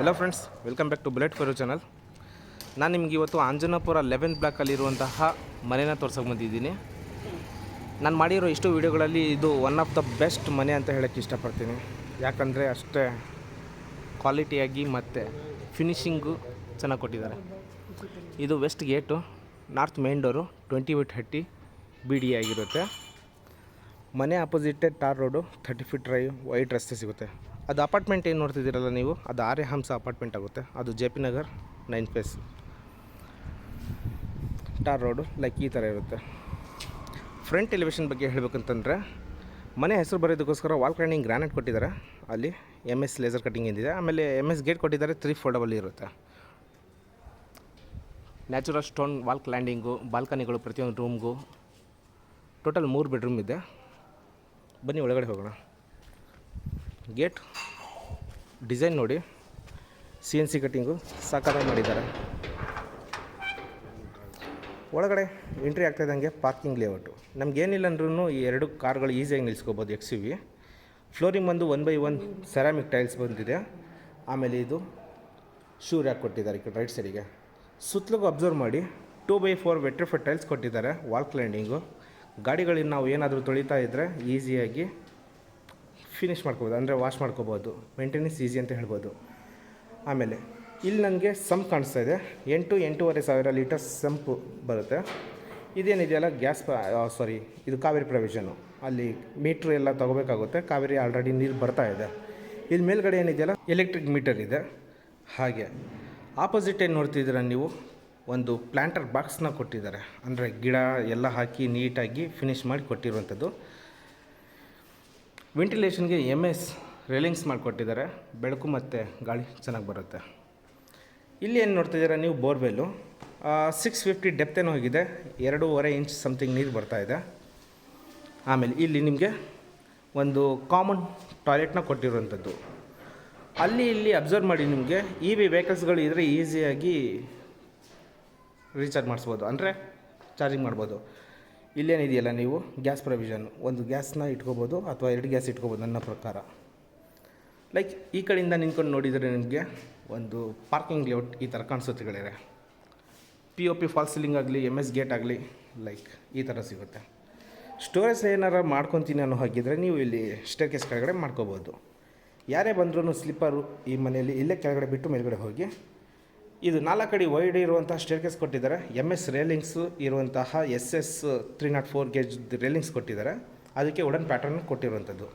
Hello friends welcome back to bullet four channel ನಾನು ನಿಮ್ಗೆ ಇವತ್ತು ಆಂಜನಾಪುರ ಲೆವೆನ್ ಬ್ಲಾಕಲ್ಲಿರುವಂತಹ ಮನೆನ ತೋರ್ಸೋಕೆ ಬಂದಿದ್ದೀನಿ. ನಾನು ಮಾಡಿರೋ ಇಷ್ಟು ವೀಡಿಯೋಗಳಲ್ಲಿ ಇದು ಒನ್ ಆಫ್ ದ ಬೆಸ್ಟ್ ಮನೆ ಅಂತ ಹೇಳೋಕ್ಕೆ ಇಷ್ಟಪಡ್ತೀನಿ. ಯಾಕಂದರೆ ಅಷ್ಟೇ ಕ್ವಾಲಿಟಿಯಾಗಿ ಮತ್ತು ಫಿನಿಷಿಂಗು ಚೆನ್ನಾಗಿ ಕೊಟ್ಟಿದ್ದಾರೆ. ಇದು west gate north main door twenty with ಹಟ್ಟಿ ಬಿ ಡಿ ಆಗಿರುತ್ತೆ. ಮನೆ ಆಪೋಸಿಟೇ tar road thirty feet drive wide ರಸ್ತೆ ಸಿಗುತ್ತೆ. ಅದು ಅಪಾರ್ಟ್ಮೆಂಟ್ ಏನು ನೋಡ್ತಿದ್ದೀರಲ್ಲ ನೀವು? ಅದು ಆರ್ಯ ಹಂಸ ಅಪಾರ್ಟ್ಮೆಂಟ್ ಆಗುತ್ತೆ. ಅದು J P Nagar, nine phase. Star road, like ಈ ಥರ ಇರುತ್ತೆ. ಫ್ರಂಟ್ ಎಲಿವೇಶನ್ ಬಗ್ಗೆ ಹೇಳಬೇಕಂತಂದರೆ, ಮನೆ ಹೆಸರು ಬರೋದಕ್ಕೋಸ್ಕರ ವಾಲ್ ಕ್ರೈನಿಂಗ್ ಗ್ರಾನೈಟ್ ಕೊಟ್ಟಿದ್ದಾರೆ. ಅಲ್ಲಿ ಎಂ ಎಸ್ ಲೇಸರ್ ಕಟಿಂಗ್ ಏನಿದೆ, ಆಮೇಲೆ ಎಂ ಎಸ್ ಗೇಟ್ ಕೊಟ್ಟಿದ್ದಾರೆ, ತ್ರೀ ಫೋಲ್ಡಬಲ್ ಇರುತ್ತೆ. ನ್ಯಾಚುರಲ್ ಸ್ಟೋನ್ ವಾಲ್ ಕ್ಲ್ಯಾಂಡಿಂಗು ಬಾಲ್ಕನಿಗಳು ಪ್ರತಿಯೊಂದು ರೂಮ್ಗೂ ಟೋಟಲ್ ಮೂರು ಬೆಡ್ರೂಮ್ ಇದೆ. ಬನ್ನಿ ಒಳಗಡೆ ಹೋಗೋಣ. ಗೇಟ್ ಡಿಸೈನ್ ನೋಡಿ ಸಿ ಎನ್ ಸಿ ಕಟ್ಟಿಂಗು ಸಾಕಾಗಿ ಮಾಡಿದ್ದಾರೆ. ಒಳಗಡೆ ಎಂಟ್ರಿ ಆಗ್ತಾ ಇದ್ದಂಗೆ ಪಾರ್ಕಿಂಗ್ ಲೇಔಟು. ನಮಗೇನಿಲ್ಲ ಅಂದ್ರೂ ಈ ಎರಡು ಕಾರ್ಗಳು ಈಸಿಯಾಗಿ ನಿಲ್ಲಿಸ್ಕೋಬೋದು ಎಕ್ಸ್ ಯು ವಿ. ಫ್ಲೋರಿಂಗ್ ಬಂದು one by one ceramic tiles ಬಂದಿದೆ. ಆಮೇಲೆ ಇದು ಶೂ ರ್ಯಾಕ್ ಕೊಟ್ಟಿದ್ದಾರೆ ರೈಟ್ ಸೈಡಿಗೆ. ಸುತ್ತಲೂ ಅಬ್ಸರ್ವ್ ಮಾಡಿ two by four vitrified tiles ಕೊಟ್ಟಿದ್ದಾರೆ, ವಾಲ್ ಕ್ಲೈಂಡಿಂಗು. ಗಾಡಿಗಳಿಂದ ನಾವು ಏನಾದರೂ ತೊಳಿತಾ ಇದ್ದರೆ ಈಸಿಯಾಗಿ ಫಿನಿಷ್ ಮಾಡ್ಕೋಬೋದು, ಅಂದರೆ ವಾಶ್ ಮಾಡ್ಕೋಬೋದು ಮೇಂಟೆನೆನ್ಸ್ ಈಸಿ ಅಂತ ಹೇಳ್ಬೋದು. ಆಮೇಲೆ, ಇಲ್ಲಿ ನನಗೆ ಸಂಪ್ ಕಾಣಿಸ್ತಾ ಇದೆ. ಎಂಟು, ಎಂಟೂವರೆ ಸಾವಿರ ಲೀಟರ್ ಸಂಪು ಬರುತ್ತೆ. ಇದೇನಿದೆಯಲ್ಲ ಗ್ಯಾಸ್ ಸಾರಿ ಇದು ಕಾವೇರಿ ಪ್ರೊವಿಷನು ಅಲ್ಲಿ ಮೀಟ್ರ್ ಎಲ್ಲ ತೊಗೋಬೇಕಾಗುತ್ತೆ, ಕಾವೇರಿ ಆಲ್ರೆಡಿ ನೀರು ಬರ್ತಾ ಇದೆ. ಇಲ್ಲಿ ಮೇಲ್ಗಡೆ ಏನಿದೆಯಲ್ಲ ಎಲೆಕ್ಟ್ರಿಕ್ ಮೀಟರ್ ಇದೆ. ಹಾಗೆ ಆಪೋಸಿಟ್ ಏನು ನೋಡ್ತಿದ್ದೀರ ನೀವು? ಒಂದು ಪ್ಲ್ಯಾಂಟರ್ ಬಾಕ್ಸ್ನ ಕೊಟ್ಟಿದ್ದಾರೆ. ಅಂದರೆ ಗಿಡ ಎಲ್ಲ ಹಾಕಿ ನೀಟಾಗಿ ಫಿನಿಷ್ ಮಾಡಿ ಕೊಟ್ಟಿರುವಂಥದ್ದು. ವೆಂಟಿಲೇಷನ್ಗೆ ಎಂ ಎಸ್ ರೇಲಿಂಗ್ಸ್ ಮಾಡಿಕೊಟ್ಟಿದ್ದಾರೆ. ಬೆಳಕು ಮತ್ತು ಗಾಳಿ ಚೆನ್ನಾಗಿ ಬರುತ್ತೆ. ಇಲ್ಲಿ ಏನು ನೋಡ್ತಿದ್ದೀರಾ ನೀವು? ಬೋರ್ವೆಲ್ಲು. ಸಿಕ್ಸ್ ಫಿಫ್ಟಿ ಡೆಪ್ತೇನೋ ಹೋಗಿದೆ? ಎರಡೂವರೆ ಇಂಚ್ ಸಮಥಿಂಗ್ ನೀರು ಬರ್ತಾ ಇದೆ. ಆಮೇಲೆ ಇಲ್ಲಿ ನಿಮಗೆ ಒಂದು ಕಾಮನ್ ಟಾಯ್ಲೆಟ್ನ ಕೊಟ್ಟಿರುವಂಥದ್ದು. ಅಲ್ಲಿ ಇಲ್ಲಿ ಅಬ್ಸರ್ವ್ ಮಾಡಿ ನಿಮಗೆ ಇ ವಿ ವೆಹಿಕಲ್ಸ್ಗಳು ಇದ್ದರೆ ಈಸಿಯಾಗಿ ರೀಚಾರ್ಜ್ ಮಾಡಿಸ್ಬೋದು. ಅಂದರೆ ಚಾರ್ಜಿಂಗ್ ಮಾಡ್ಬೋದು. ಇಲ್ಲೇನಿದೆಯಲ್ಲ ನೀವು? ಗ್ಯಾಸ್ ಪ್ರೊವಿಷನ್ ಒಂದು ಗ್ಯಾಸ್ನ ಇಟ್ಕೋಬೋದು ಅಥವಾ ಎರಡು ಗ್ಯಾಸ್ ಇಟ್ಕೋಬೋದು ನನ್ನ ಪ್ರಕಾರ. ಲೈಕ್ ಈ ಕಡೆಯಿಂದ ನಿಂತ್ಕೊಂಡು ನೋಡಿದರೆ ನಿಮಗೆ ಒಂದು ಪಾರ್ಕಿಂಗ್ ಲೇಔಟ್ ಈ ಥರ ಕಾಣಿಸುತ್ತೆ ಗೆಳೆಯರೆ. P O P false ceiling ಆಗಲಿ ಎಂ ಎಸ್ ಗೇಟ್ ಆಗಲಿ ಲೈಕ್ ಈ ಥರ ಸಿಗುತ್ತೆ. ಸ್ಟೋರೇಜ್ ಏನಾರು ಮಾಡ್ಕೊತೀನಿ ಅನ್ನೋ ಹಾಗಿದ್ರೆ ನೀವು ಇಲ್ಲಿ ಸ್ಟೇರ್ ಕೇಸ್ ಕೆಳಗಡೆ ಮಾಡ್ಕೋಬೋದು. ಯಾರೇ ಬಂದರೂ ಸ್ಲಿಪ್ಪರು ಈ ಮನೆಯಲ್ಲಿ ಇಲ್ಲೇ ಕೆಳಗಡೆ ಬಿಟ್ಟು ಮೇಲ್ಗಡೆ ಹೋಗಿ ಇದು ನಾಲ್ಕು ಅಡಿ ವೈಡ್ ಇರುವಂತಹ ಸ್ಟೇರ್ ಕೇಸ್ ಕೊಟ್ಟಿದ್ದಾರೆ. ಎಂ ಎಸ್ ರೇಲಿಂಗ್ಸು ಇರುವಂತಹ S S three nought four gauge railings ಕೊಟ್ಟಿದ್ದಾರೆ. ಅದಕ್ಕೆ ವುಡನ್ ಪ್ಯಾಟರ್ನ್ ಕೊಟ್ಟಿರುವಂಥದ್ದು.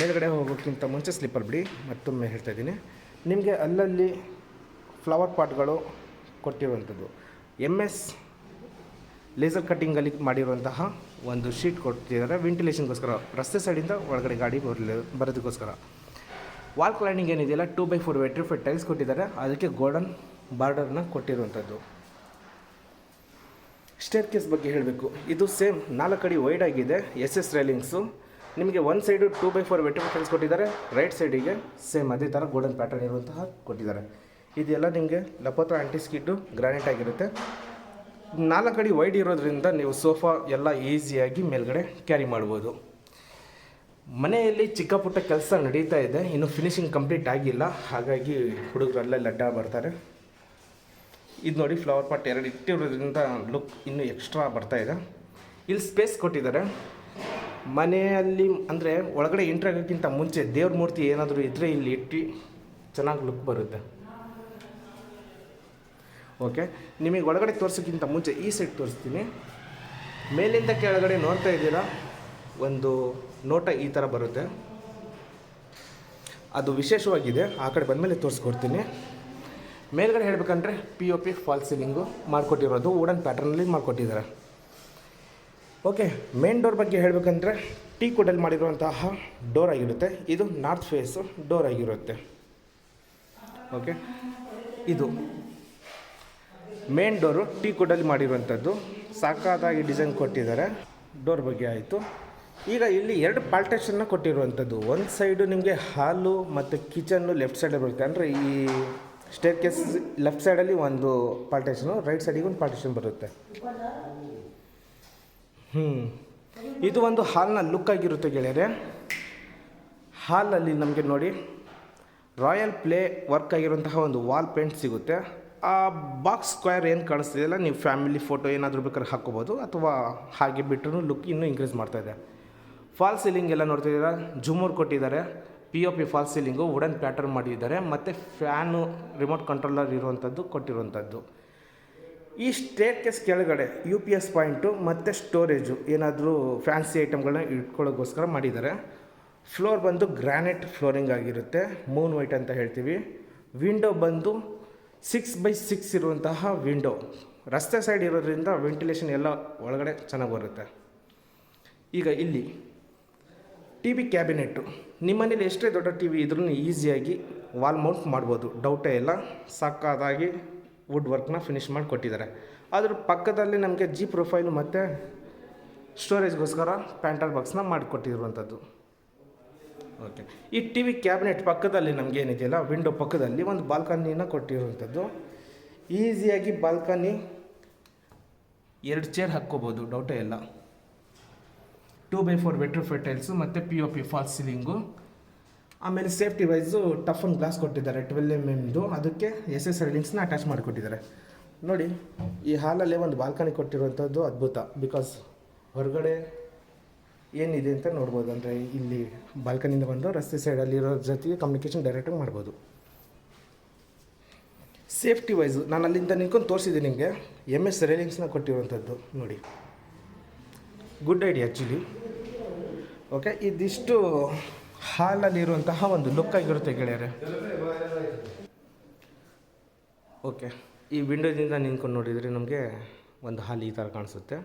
ಮೇಲ್ಗಡೆ ಹೋಗೋಕ್ಕಿಂತ ಮುಂಚೆ ಸ್ಲಿಪ್ಪರ್ ಬಿಡಿ, ಮತ್ತೊಮ್ಮೆ ಹೇಳ್ತಾ ಇದ್ದೀನಿ. ನಿಮಗೆ ಅಲ್ಲಲ್ಲಿ ಫ್ಲವರ್ ಪಾಟ್ಗಳು ಕೊಟ್ಟಿರುವಂಥದ್ದು. ಎಂ ಎಸ್ ಲೇಸರ್ ಕಟ್ಟಿಂಗಲ್ಲಿ ಮಾಡಿರುವಂತಹ ಒಂದು ಶೀಟ್ ಕೊಟ್ಟಿದ್ದಾರೆ. ವೆಂಟಿಲೇಷನ್ಗೋಸ್ಕರ ರಸ್ತೆ ಸೈಡಿಂದ ಒಳಗಡೆ ಗಾಡಿ ಬರಲಿ, ಬರೋದಕ್ಕೋಸ್ಕರ. ವಾಲ್ ಕ್ಲೈನಿಂಗ್ ಏನಿದೆಯಲ್ಲ two by four vitrified tiles ಕೊಟ್ಟಿದ್ದಾರೆ. ಅದಕ್ಕೆ ಗೋಲ್ಡನ್ ಬಾರ್ಡರ್ನ ಕೊಟ್ಟಿರುವಂಥದ್ದು. ಸ್ಟೇರ್ ಕೇಸ್ ಬಗ್ಗೆ ಹೇಳಬೇಕು. ಇದು ಸೇಮ್ ನಾಲ್ಕು ಅಡಿ ವೈಡ್ ಆಗಿದೆ ಎಸ್ ಎಸ್ ರೈಲಿಂಗ್ಸು ನಿಮಗೆ one side two by four vitrified tiles ಕೊಟ್ಟಿದ್ದಾರೆ ರೈಟ್ ಸೈಡಿಗೆ ಸೇಮ್ ಅದೇ ಥರ ಗೋಲ್ಡನ್ ಪ್ಯಾಟರ್ನ್ ಇರುವಂತಹ ಕೊಟ್ಟಿದ್ದಾರೆ. ಇದೆಲ್ಲ ನಿಮಗೆ ಲಪೋತ್ರ ಆಂಟಿಸ್ಕಿಟ್ಟು ಗ್ರಾನೈಟ್ ಆಗಿರುತ್ತೆ. ನಾಲ್ಕು ಅಡಿ ವೈಡ್ ಇರೋದ್ರಿಂದ ನೀವು ಸೋಫಾ ಎಲ್ಲ ಈಸಿಯಾಗಿ ಮೇಲ್ಗಡೆ ಕ್ಯಾರಿ ಮಾಡ್ಬೋದು. ಮನೆಯಲ್ಲಿ ಚಿಕ್ಕ ಪುಟ್ಟ ಕೆಲಸ ನಡೀತಾ ಇದೆ. ಇನ್ನು ಫಿನಿಶಿಂಗ್ ಕಂಪ್ಲೀಟ್ ಆಗಿಲ್ಲ. ಹಾಗಾಗಿ ಹುಡುಗರಲ್ಲೇ ಲಡ್ಡ ಬರ್ತಾರೆ. ಇದು ನೋಡಿ ಫ್ಲವರ್ ಪಾಟ್ ಎರಡು ಇಟ್ಟಿರೋದ್ರಿಂದ ಲುಕ್ ಇನ್ನೂ ಎಕ್ಸ್ಟ್ರಾ ಬರ್ತಾ ಇದೆ. ಇಲ್ಲಿ ಸ್ಪೇಸ್ ಕೊಟ್ಟಿದ್ದಾರೆ. ಮನೆಯಲ್ಲಿ ಅಂದರೆ ಒಳಗಡೆ ಎಂಟ್ರಿ ಆಗೋಕ್ಕಿಂತ ಮುಂಚೆ ದೇವ್ರ ಮೂರ್ತಿ ಏನಾದರೂ ಇದ್ದರೆ ಇಲ್ಲಿ ಇಟ್ಟು ಚೆನ್ನಾಗಿ ಲುಕ್ ಬರುತ್ತೆ. ಓಕೆ ನಿಮಗೆ ಒಳಗಡೆ ತೋರಿಸೋಕ್ಕಿಂತ ಮುಂಚೆ ಈ ಸೈಡ್ ತೋರಿಸ್ತೀನಿ. ಮೇಲಿಂದ ಕೆಳಗಡೆ ನೋಡ್ತಾ ಇದ್ದೀರಾ? ಒಂದು ನೋಟ ಈ ಥರ ಬರುತ್ತೆ. ಅದು ವಿಶೇಷವಾಗಿದೆ. ಆ ಕಡೆ ಬಂದಮೇಲೆ ತೋರಿಸ್ಕೊಡ್ತೀನಿ. ಮೇಲ್ಗಡೆ ಹೇಳಬೇಕಂದ್ರೆ P O P fall ceiling ಮಾಡಿಕೊಟ್ಟಿರೋದು. Wooden ಪ್ಯಾಟರ್ನಲ್ಲಿ ಮಾಡಿಕೊಟ್ಟಿದ್ದಾರೆ. ಓಕೆ ಮೇನ್ ಡೋರ್ ಬಗ್ಗೆ ಹೇಳಬೇಕಂದ್ರೆ ಟೀ ಕುಡಲ್ಲಿ ಮಾಡಿರುವಂತಹ ಡೋರ್ ಆಗಿರುತ್ತೆ. ಇದು ನಾರ್ತ್ ಫೇಸು ಡೋರ್ ಆಗಿರುತ್ತೆ. ಓಕೆ ಇದು ಮೇನ್ ಡೋರು ಟೀ ಕುಡಲ್ಲಿ ಮಾಡಿರುವಂಥದ್ದು. ಸಾಕಾದಾಗಿ ಡಿಸೈನ್ ಕೊಟ್ಟಿದ್ದಾರೆ. ಡೋರ್ ಬಗ್ಗೆ ಆಯಿತು. ಈಗ ಇಲ್ಲಿ ಎರಡು ಪಾಲ್ಟೇಷನ್ನ ಕೊಟ್ಟಿರುವಂಥದ್ದು. ಒಂದು ಸೈಡು ನಿಮಗೆ ಹಾಲು ಮತ್ತು ಕಿಚನ್ನು ಲೆಫ್ಟ್ ಸೈಡಲ್ಲಿ ಬರುತ್ತೆ. ಅಂದರೆ ಈ ಸ್ಟೇರ್ ಕೇಸ್ ಲೆಫ್ಟ್ ಸೈಡಲ್ಲಿ ಒಂದು ಪಾರ್ಟೇಷನು ರೈಟ್ ಸೈಡಿಗೆ ಒಂದು ಪಾರ್ಟೇಷನ್ ಬರುತ್ತೆ. ಹ್ಞೂ ಇದು ಒಂದು ಹಾಲ್ನ ಲುಕ್ ಆಗಿರುತ್ತೆ ಗೆಳೆಯರೆ. ಹಾಲಲ್ಲಿ ನಮಗೆ ನೋಡಿ ರಾಯಲ್ ಪ್ಲೇ ವರ್ಕ್ ಆಗಿರುವಂತಹ ಒಂದು ವಾಲ್ ಪೇಂಟ್ ಸಿಗುತ್ತೆ. ಆ ಬಾಕ್ಸ್ ಸ್ಕ್ವೇರ್ ಏನು ಕಾಣಿಸ್ತಿದೆಯಲ್ಲ ನೀವು ಫ್ಯಾಮಿಲಿ ಫೋಟೋ ಏನಾದರೂ ಬೇಕಾದ್ರೆ ಹಾಕ್ಕೋಬೋದು, ಅಥವಾ ಹಾಗೆ ಬಿಟ್ಟರು ಲುಕ್ ಇನ್ನೂ ಇನ್ಕ್ರೀಸ್ ಮಾಡ್ತಾಯಿದೆ ಫಾಲ್ ಸೀಲಿಂಗ್ ಎಲ್ಲ ನೋಡ್ತಿದ್ದೀರಾ? ಜುಮೂರ್ ಕೊಟ್ಟಿದ್ದಾರೆ. P O P fall ceiling wooden pattern ಮಾಡಿದ್ದಾರೆ. ಮತ್ತು ಫ್ಯಾನು ರಿಮೋಟ್ ಕಂಟ್ರೋಲರ್ ಇರುವಂಥದ್ದು ಕೊಟ್ಟಿರುವಂಥದ್ದು ಈ ಸ್ಟೇಟ್ ಕೇಸ್ ಕೆಳಗಡೆ ಯು ಪಿ ಎಸ್ ಪಾಯಿಂಟು ಮತ್ತು ಸ್ಟೋರೇಜು ಏನಾದರೂ ಫ್ಯಾನ್ಸಿ ಐಟಮ್ಗಳನ್ನ ಇಟ್ಕೊಳ್ಳೋಕ್ಕೋಸ್ಕರ ಮಾಡಿದ್ದಾರೆ. ಫ್ಲೋರ್ ಬಂದು ಗ್ರಾನೈಟ್ ಫ್ಲೋರಿಂಗ್ ಆಗಿರುತ್ತೆ. ಮೂನ್ ವೈಟ್ ಅಂತ ಹೇಳ್ತೀವಿ. ವಿಂಡೋ ಬಂದು ಸಿಕ್ಸ್ ಬೈ ಸಿಕ್ಸ್ ಇರುವಂತಹ ವಿಂಡೋ ರಸ್ತೆ ಸೈಡ್ ಇರೋದ್ರಿಂದ ವೆಂಟಿಲೇಷನ್ ಎಲ್ಲ ಒಳಗಡೆ ಚೆನ್ನಾಗಿ ಬರುತ್ತೆ. ಈಗ ಇಲ್ಲಿ ಟಿ ವಿ ಕ್ಯಾಬಿನೆಟ್ಟು ನಿಮ್ಮ ಮನೇಲಿ ಎಷ್ಟೇ ದೊಡ್ಡ ಟಿ ವಿ ಇದ್ರೂ ಈಸಿಯಾಗಿ ವಾಲ್ ಮೌಂಟ್ ಮಾಡ್ಬೋದು. ಡೌಟೇ ಇಲ್ಲ. ಸಕ್ಕತ್ತಾಗಿ ವುಡ್ ವರ್ಕ್ನ ಫಿನಿಷ್ ಮಾಡಿ ಕೊಟ್ಟಿದ್ದಾರೆ. ಅದ್ರ ಪಕ್ಕದಲ್ಲಿ ನಮಗೆ ಜಿ ಪ್ರೊಫೈಲು ಮತ್ತು ಸ್ಟೋರೇಜ್ಗೋಸ್ಕರ ಪ್ಯಾಂಟರ್ ಬಾಕ್ಸ್ನ ಮಾಡಿಕೊಟ್ಟಿರುವಂಥದ್ದು ಓಕೆ ಈ ಟಿ ವಿ ಕ್ಯಾಬಿನೆಟ್ ಪಕ್ಕದಲ್ಲಿ ನಮಗೆ ಏನಿದೆಯಲ್ಲ ವಿಂಡೋ ಪಕ್ಕದಲ್ಲಿ ಒಂದು ಬಾಲ್ಕನಿನ ಕೊಟ್ಟಿರುವಂಥದ್ದು. ಈಸಿಯಾಗಿ ಬಾಲ್ಕನಿ ಎರಡು ಚೇರ್ ಹಾಕ್ಕೋಬೋದು. ಡೌಟೇ ಇಲ್ಲ. Two by four vitrified tiles ಮತ್ತು P O P fall ceiling ಆಮೇಲೆ ಸೇಫ್ಟಿ ವೈಸು ಟಫ್ ಒಂದು ಗ್ಲಾಸ್ ಕೊಟ್ಟಿದ್ದಾರೆ ಟ್ವೆಲ್ ಎಂ ಎಮ್ದು ಅದಕ್ಕೆ ಎಸ್ ಎಸ್ ರೈಲಿಂಗ್ಸ್ನ ಅಟ್ಯಾಚ್ ಮಾಡಿಕೊಟ್ಟಿದ್ದಾರೆ. ನೋಡಿ, ಈ ಹಾಲಲ್ಲೇ ಒಂದು ಬಾಲ್ಕನಿ ಕೊಟ್ಟಿರುವಂಥದ್ದು ಅದ್ಭುತ ಬಿಕಾಸ್ ಹೊರಗಡೆ ಏನಿದೆ ಅಂತ ನೋಡ್ಬೋದು. ಅಂದರೆ ಇಲ್ಲಿ ಬಾಲ್ಕನಿಯಿಂದ ಬಂದು ರಸ್ತೆ ಸೈಡಲ್ಲಿರೋ ಜೊತೆಗೆ ಕಮ್ಯುನಿಕೇಷನ್ ಡೈರೆಕ್ಟಾಗಿ ಮಾಡ್ಬೋದು. ಸೇಫ್ಟಿ ವೈಸು ನಾನು ಅಲ್ಲಿಂದ ನಿಂತ್ಕೊಂಡು ತೋರಿಸಿದ್ದೀನಿ ನಿಮಗೆ. ಎಂ ಎಸ್ ರೈಲಿಂಗ್ಸ್ನ ಕೊಟ್ಟಿರುವಂಥದ್ದು ನೋಡಿ. ಗುಡ್ ಐಡಿಯಾ ಆ್ಯಕ್ಚುಲಿ ಓಕೆ, ಇದಿಷ್ಟು ಹಾಲಲ್ಲಿರುವಂತಹ ಒಂದು ಲುಕ್ ಆಗಿರುತ್ತೆ ಗೆಳೆಯರೆ. ಓಕೆ, ಈ ವಿಂಡೋದಿಂದ ನಿಂತ್ಕೊಂಡು ನೋಡಿದರೆ ನಮಗೆ ಒಂದು ಹಾಲು ಈ ಥರ ಕಾಣಿಸುತ್ತೆ.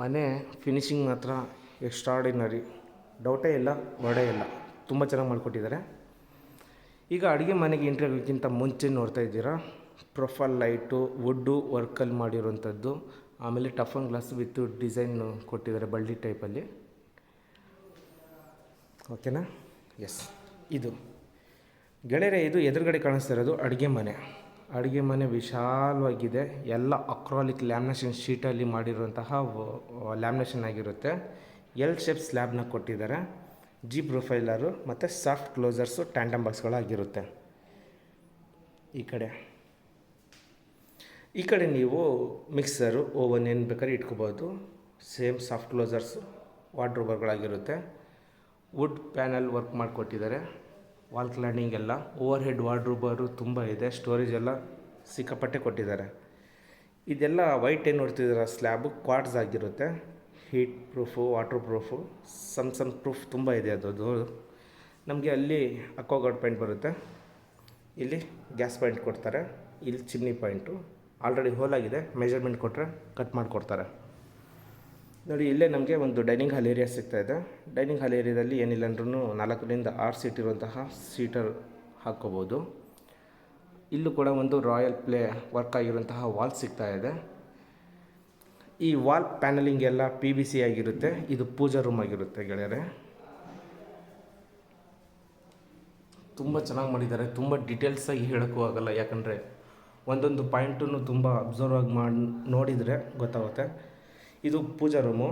ಮನೆ ಫಿನಿಶಿಂಗ್ ಮಾತ್ರ ಎಕ್ಸ್ಟ್ರಾಡಿನರಿ ಡೌಟೇ ಇಲ್ಲ ಒಡೆ ಇಲ್ಲ, ತುಂಬ ಚೆನ್ನಾಗಿ ಮಾಡಿಕೊಟ್ಟಿದ್ದಾರೆ. ಈಗ ಅಡುಗೆ ಮನೆಗೆ ಎಂಟ್ರಿ ಆಗೋಕ್ಕಿಂತ ಮುಂಚೆ ನೋಡ್ತಾ ಇದ್ದೀರಾ? ಪ್ರೊಫೈಲ್ ಲೈಟು, ವುಡ್ಡು ವರ್ಕಲ್ಲಿ ಮಾಡಿರುವಂಥದ್ದು ಆಮೇಲೆ ಟಫ್ ಆನ್ ಗ್ಲಾಸ್ ವಿತ್ ಡಿಸೈನ್ ಕೊಟ್ಟಿದ್ದಾರೆ ಬಳ್ಳಿ ಟೈಪಲ್ಲಿ ಓಕೆನಾ ಎಸ್ ಇದು. ಗೆಳೆಯರೆ, ಇದು ಎದುರುಗಡೆ ಕಾಣಿಸ್ತಾ ಇರೋದು ಅಡುಗೆ ಮನೆ. ಅಡುಗೆ ಮನೆ ವಿಶಾಲವಾಗಿದೆ. ಎಲ್ಲ ಅಕ್ರಾಲಿಕ್ ಲ್ಯಾಮಿನೇಷನ್ ಶೀಟಲ್ಲಿ ಮಾಡಿರುವಂತಹ ಲ್ಯಾಮಿನೇಷನ್ ಆಗಿರುತ್ತೆ. ಎಲ್ ಶೇಪ್ ಸ್ಲ್ಯಾಬ್ನ ಕೊಟ್ಟಿದ್ದಾರೆ. ಜಿ ಪ್ರೊಫೈಲರು ಮತ್ತು ಸಾಫ್ಟ್ ಕ್ಲೋಸರ್ಸು ಟ್ಯಾಂಡಮ್ ಬಾಕ್ಸ್ಗಳಾಗಿರುತ್ತೆ ಈ ಕಡೆ. ಈ ಕಡೆ ನೀವು ಮಿಕ್ಸರು ಓವನ್ ಏನು ಬೇಕಾದ್ರೆ ಇಟ್ಕೋಬೋದು. ಸೇಮ್ ಸಾಫ್ಟ್ ಕ್ಲೋಸರ್ಸ್ ವಾರ್ಡ್ರೋಬರ್ಗಳಾಗಿರುತ್ತೆ ವುಡ್ ಪ್ಯಾನಲ್ ವರ್ಕ್ ಮಾಡಿಕೊಟ್ಟಿದ್ದಾರೆ. ವಾಲ್ ಕ್ಲಾಡಿಂಗ್ ಎಲ್ಲ ಓವರ್ ಹೆಡ್ ವಾರ್ಡ್ರೋಬರು ತುಂಬ ಇದೆ. ಸ್ಟೋರೇಜ್ ಎಲ್ಲ ಸಿಕ್ಕಾಪಟ್ಟೆ ಕೊಟ್ಟಿದ್ದಾರೆ. ಇದೆಲ್ಲ ವೈಟ್ ಏನು ನೋಡ್ತಿದ್ದೀರ? ಸ್ಲ್ಯಾಬು ಕ್ವಾಡ್ಸ್ ಆಗಿರುತ್ತೆ. Heat proof water proof some some proof ತುಂಬ ಇದೆ ಅದು ನಮಗೆ ಅಲ್ಲಿ ಅಕ್ವಾಗಾರ್ಡ್ ಪಾಯಿಂಟ್ ಬರುತ್ತೆ. ಇಲ್ಲಿ ಗ್ಯಾಸ್ ಪಾಯಿಂಟ್ ಕೊಡ್ತಾರೆ. ಇಲ್ಲಿ ಚಿಮ್ನಿ ಪಾಯಿಂಟು ಆಲ್ರೆಡಿ ಹೋಲಾಗಿದೆ. ಮೆಜರ್ಮೆಂಟ್ ಕೊಟ್ಟರೆ ಕಟ್ ಮಾಡಿಕೊಡ್ತಾರೆ. ನೋಡಿ, ಇಲ್ಲೇ ನಮಗೆ ಒಂದು ಡೈನಿಂಗ್ ಹಾಲ್ ಏರಿಯಾ ಸಿಗ್ತಾ ಇದೆ. ಡೈನಿಂಗ್ ಹಾಲ್ ಏರಿಯಾದಲ್ಲಿ ಏನಿಲ್ಲ ಅಂದ್ರೂ ನಾಲ್ಕರಿಂದ ಆರು ಸೀಟ್ ಇರುವಂತಹ ಸೀಟರ್ ಹಾಕ್ಕೋಬೋದು. ಇಲ್ಲೂ ಕೂಡ ಒಂದು ರಾಯಲ್ ಪ್ಲೇ ವರ್ಕ್ ಆಗಿರುವಂತಹ ವಾಲ್ ಸಿಗ್ತಾ ಇದೆ. ಈ ವಾಲ್ ಪ್ಯಾನಲಿಂಗ್ ಎಲ್ಲ ಪಿ ಬಿ ಸಿ ಆಗಿರುತ್ತೆ. ಇದು ಪೂಜಾ ರೂಮ್ ಆಗಿರುತ್ತೆ ಗೆಳೆಯರೆ. ತುಂಬ ಚೆನ್ನಾಗಿ ಮಾಡಿದ್ದಾರೆ. ತುಂಬ ಡೀಟೇಲ್ಸಾಗಿ ಹೇಳೋಕ್ಕೂ ಆಗಲ್ಲ. ಯಾಕಂದರೆ ಒಂದೊಂದು ಪಾಯಿಂಟನ್ನು ತುಂಬ ಅಬ್ಸರ್ವ್ ಆಗಿ ಮಾಡಿ ನೋಡಿದರೆ ಗೊತ್ತಾಗುತ್ತೆ. ಇದು ಪೂಜಾ ರೂಮು